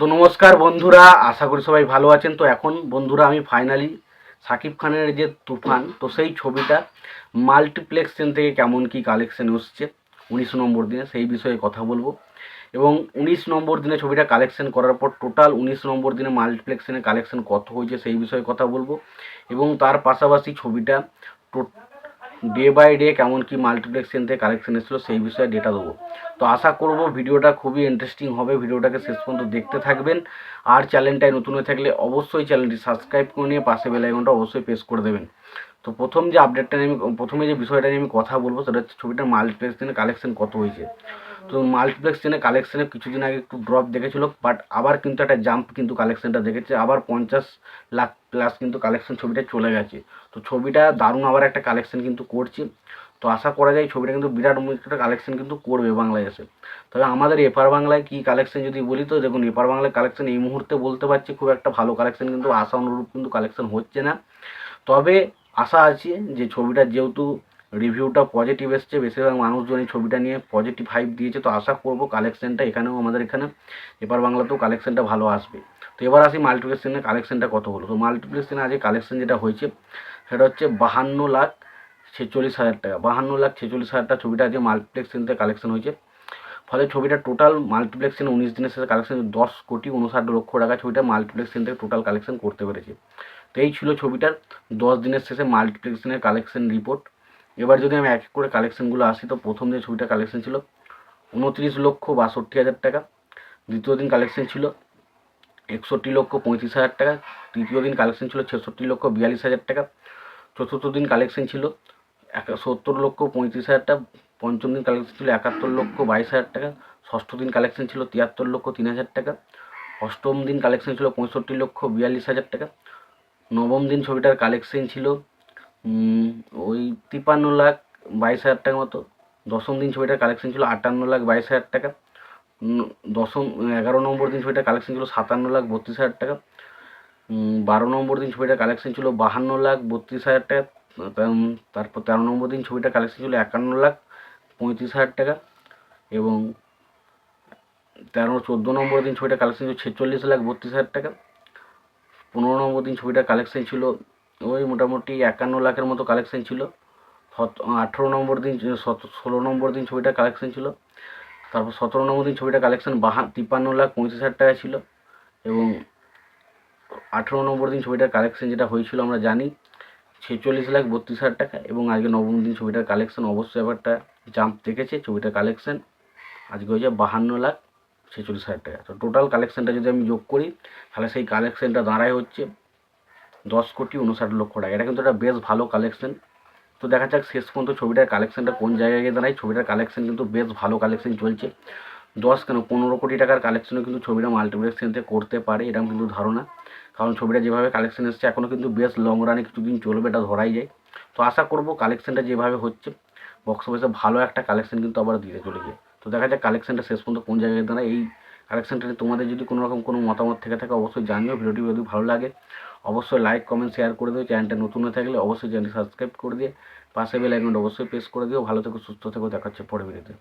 তো নমস্কার বন্ধুরা, আশা করি সবাই ভালো আছেন। তো এখন বন্ধুরা, আমি ফাইনালি সাকিব খানের যে তুফান, তো সেই ছবিটা মাল্টিপ্লেক্স চেন থেকে কেমন কি কালেকশন এসছে, উনিশ নম্বর দিনে সেই বিষয়ে কথা বলব। এবং উনিশ নম্বর দিনে ছবিটা কালেকশন করার পর টোটাল উনিশ নম্বর দিনে মাল্টিপ্লেক্সের কালেকশন কত হয়েছে সেই বিষয়ে কথা বলব। এবং তার পাশাপাশি ছবিটা ডে বাই ডে কেমন কি মাল্টিপ্লেক্স থেকে কালেকশন এসেছিল সেই বিষয়ে ডেটা দেবো। তো আশা করব ভিডিওটা খুবই ইন্টারেস্টিং হবে। ভিডিওটাকে শেষ পর্যন্ত দেখতে থাকবেন। আর চ্যানেলটায় নতুন হয়ে থাকলে অবশ্যই চ্যানেলটি সাবস্ক্রাইব করে নিয়ে পাশে বেল আইকনটা অবশ্যই প্রেস করে দেবেন। তো প্রথম যে আপডেটটা নিয়ে আমি, প্রথমে যে বিষয়টা নিয়ে আমি কথা বলব, সেটা হচ্ছে ছবিটার মাল্টিপ্লেক্স চেনে কালেকশন কত হয়েছে। তো মাল্টিপ্লেক্স চেনে কালেকশনে কিছুদিন আগে একটু ড্রপ দেখেছিল বাট আবার কিন্তু একটা জাম্প কিন্তু কালেকশনটা দেখেছে, আবার পঞ্চাশ লাখ প্লাস কিন্তু কালেকশন ছবিটা চলে গেছে। তো ছবিটা দারুণ আবার একটা কালেকশন কিন্তু করছে। তো আশা করা যায় ছবিটা কিন্তু বিরাট একটা কালেকশন কিন্তু করবে বাংলায় এসে তবে আমাদের এপার বাংলায় কী কালেকশন যদি বলি, তো দেখুন এপার বাংলায় কালেকশন এই মুহূর্তে বলতে পারছি খুব একটা ভালো কালেকশন কিন্তু আশা অনুরূপ কিন্তু কালেকশন হচ্ছে না। তবে আশা আছে যে ছবিটা যেহেতু রিভিউটা পজিটিভ এসছে। বেশিরভাগ মানুষজন এই ছবিটা নিয়ে পজিটিভ হাইপ দিয়েছে। তো আশা করব কালেকশনটা এখানেও আমাদের এখানে, এপার বাংলাতেও কালেকশনটা ভালো আসবে। তো এবার আসি মাল্টিপ্লেক্স সিনে কালেকশনটা কত হলো? তো মাল্টিপ্লেক্স সিনে আজকে কালেকশন যেটা হয়েছে, সেটা হচ্ছে বাহান্ন লাখ ছেচল্লিশ হাজার টাকা। বাহান্ন লাখ ছেচল্লিশ হাজার টাকা ছবিটা আজকে মাল্টিপ্লেক্স সিনতে কালেকশন হয়েছে। ফলে ছবিটা টোটাল মাল্টিপ্লেক্স সিনে উনিশ দিনের সাথে কালেকশন দশ কোটি উনষাট লক্ষ টাকা। ছবিটা মাল্টিপ্লেক্স সিন থেকে টোটাল কালেকশন করতে পেরেছে। তো এই ছিল ছবিটার দশ দিনের শেষে মাল্টিপ্লেক্স সিনের কালেকশন রিপোর্ট এবার যদি আমি এক এক করে কালেকশনগুলো আসি, তো প্রথম যে ছবিটা কালেকশন ছিল, উনত্রিশ লক্ষ বাষট্টি হাজার টাকা। দ্বিতীয় দিন কালেকশন ছিল একষট্টি লক্ষ পঁয়ত্রিশ হাজার টাকা। তৃতীয় দিন কালেকশন ছিল ছেষট্টি লক্ষ বিয়াল্লিশ হাজার টাকা। চতুর্থ দিন কালেকশন ছিল এক সত্তর লক্ষ পঁয়ত্রিশ হাজার টাকা। পঞ্চম দিন কালেকশন ছিল একাত্তর লক্ষ বাইশ হাজার টাকা। ষষ্ঠ দিন কালেকশন ছিল তিয়াত্তর লক্ষ তিন হাজার টাকা। অষ্টম দিন কালেকশন ছিল পঁয়ষট্টি লক্ষ বিয়াল্লিশ হাজার টাকা। নবম দিন ছবিটার কালেকশন ছিল ওই তিপান্ন লাখ বাইশ হাজার টাকা মতো। দশম দিন ছবিটার কালেকশন ছিল আটান্ন লাখ বাইশ হাজার টাকা। দশম, এগারো নম্বর দিন ছবিটার কালেকশন ছিল সাতান্ন লাখ বত্রিশ হাজার টাকা। বারো নম্বর দিন ছবিটার কালেকশন ছিল বাহান্ন লাখ বত্রিশ হাজার টাকা। তারপর তেরো নম্বর দিন ছবিটার কালেকশন ছিল একান্ন লাখ পঁয়ত্রিশ হাজার টাকা। এবং তেরো, চোদ্দ নম্বর দিন ছবিটার কালেকশন ছিল ছেচল্লিশ লাখ বত্রিশ হাজার টাকা। পনেরো নম্বর দিন ছবিটার কালেকশন ছিল ওই মোটামুটি একান্ন লাখের মতো কালেকশন ছিল। আঠেরো নম্বর দিন ষোলো নম্বর দিন ছবিটার কালেকশন ছিল। তারপর সতেরো নম্বর দিন ছবিটা কালেকশন বাহা, তিপ্পান্ন লাখ পঁয়ত্রিশ হাজার টাকা ছিল এবং আঠেরো নম্বর দিন ছবিটার কালেকশন যেটা হয়েছিল আমরা জানি, ছেচল্লিশ লাখ বত্রিশ হাজার টাকা এবং আজকে নবম দিন ছবিটার কালেকশন অবশ্যই ব্যাপারটা জাম্প দেখেছে, ছবিটার কালেকশন আজকে হয়েছে বাহান্ন লাখ ছেচল্লিশ হাজার টাকা। তো টোটাল কালেকশনটা যদি আমি যোগ করি, তাহলে সেই কালেকশনটা দাঁড়ায় হচ্ছে দশ কোটি উনষাট লক্ষ টাকা। এটা কিন্তু একটা বেশ ভালো কালেকশন তো দেখা যাক শেষ পর্যন্ত ছবিটার কালেকশনটা কোন জায়গায় গিয়ে দাঁড়ায়। ছবিটার কালেকশন কিন্তু বেশ ভালো কালেকশন চলছে। দশ কেন, পনেরো কোটি টাকার কালেকশনও কিন্তু ছবিটা মাল্টিপ্লেক্স করতে পারে, এরকম কিন্তু ধারণা। কারণ ছবিটা যেভাবে কালেকশন এসছে এখনও কিন্তু বেশ লং রানে কিছুদিন চলবে, এটা ধরাই যায়। তো আশা করব কালেকশনটা যেভাবে হচ্ছে বক্স অফিসে ভালো একটা কালেকশন কিন্তু আবার দিতে চলে চলেছে। তো দেখা যাক কালেকশনটা শেষ পর্যন্ত কোন জায়গায় দাঁড়ায়। এই কালেকশনটা তোমাদের যদি কোনো রকম কোনো মতামত থেকে থাকে, অবশ্যই জানিও। ভিডিওটি যদি ভালো লাগে অবশ্যই লাইক কমেন্ট শেয়ার করে দিও। চ্যানেলটা নতুন হয়ে থাকলে অবশ্যই চ্যানেল সাবস্ক্রাইব করে দিয়ে, পাশে বেল আইকনটা অবশ্যই প্রেস করে দিও। ভালো থেকো, সুস্থ থেকো। দেখাচ্ছে পরে ভিডিওতে